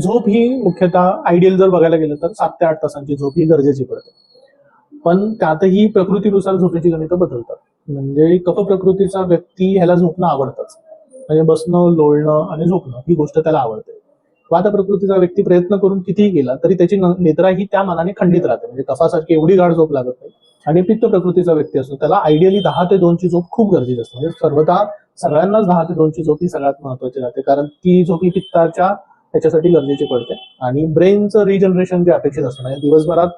झोप ही मुख्यतः आयडियल जर बघायला गेलं तर सात ते आठ तासांची झोप ही गरजेची पडते. पण त्यातही प्रकृतीनुसार झोपेची गणितं बदलतात. म्हणजे कफ प्रकृतीचा व्यक्ती ह्याला झोपणं आवडतंच. म्हणजे बसणं लोळणं आणि झोपणं ही गोष्ट त्याला आवडते. वात प्रकृतीचा व्यक्ती प्रयत्न करून कितीही गेला तरी त्याची निद्रा ही त्या मानाने खंडित राहते. म्हणजे कफासारखी एवढी गाढ झोप लागत नाही. आणि पित्त प्रकृतीचा व्यक्ती असतो त्याला आयडियली दहा ते दोनची झोप खूप गरजेची असते. म्हणजे सर्वदा सगळ्यांनाच दहा ते दोनची झोप ही सगळ्यात महत्वाची राहते. कारण ती झोप ही पित्ताच्या त्याच्यासाठी गरजेची पडते. आणि ब्रेनचं रिजनरेशन जे अपेक्षित असतं म्हणजे दिवसभरात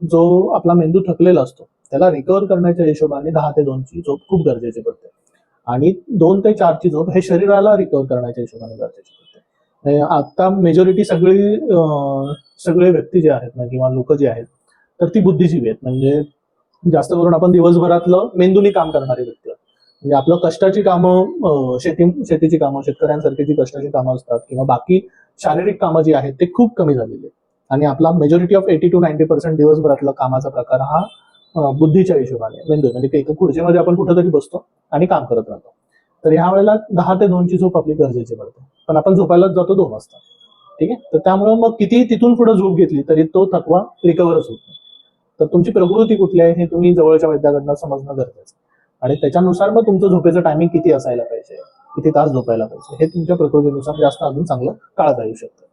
जो आपला मेंदू थकलेला असतो त्याला रिकव्हर करण्याच्या हिशोबाने दहा ते दोनची झोप खूप गरजेची पडते. आणि दोन ते चारची झोप हे शरीराला रिकव्हर करण्याच्या हिशोबाने गरजेची पडते. आता मेजॉरिटी सगळी सगळे व्यक्ती जे आहेत ना किंवा लोक जे आहेत तर ती बुद्धिजीवी आहेत. म्हणजे जास्त करून आपण दिवसभरातलं मेंदूनी काम करणारे व्यक्ती म्हणजे आपलं कष्टाची कामं शेती शेतीची कामं शेतकऱ्यांसारखी जी कष्टाची कामं असतात किंवा बाकी शारीरिक कामं जी आहेत ते खूप कमी झालेली आहेत. आणि आपला majority of eighty two ninety percent दिवसभरातला कामाचा प्रकार हा बुद्धीच्या हिशोबाने मेंदू म्हणजे ते एका खुर्चीमध्ये आपण कुठेतरी बसतो आणि काम करत राहतो. तर ह्या वेळेला दहा ते दोनची झोप आपली गरजेची पडते. पण आपण झोपायलाच जातो दोन वाजता. ठीक आहे? तर त्यामुळे मग किती तिथून पुढे झोप घेतली तरी तो थकवा रिकव्हरच होत नाही. तर तुमची प्रकृती कुठली आहे हे तुम्ही जवळच्या वैद्याकडनं समजणं गरजेचं आहे. आणि त्याच्यानुसार मग तुमचं झोपेचं टायमिंग किती असायला पाहिजे? किती तास झोपायला पाहिजे? हे तुमच्या प्रकृतीनुसार जास्त अजून चांगलं काळता येऊ शकतं.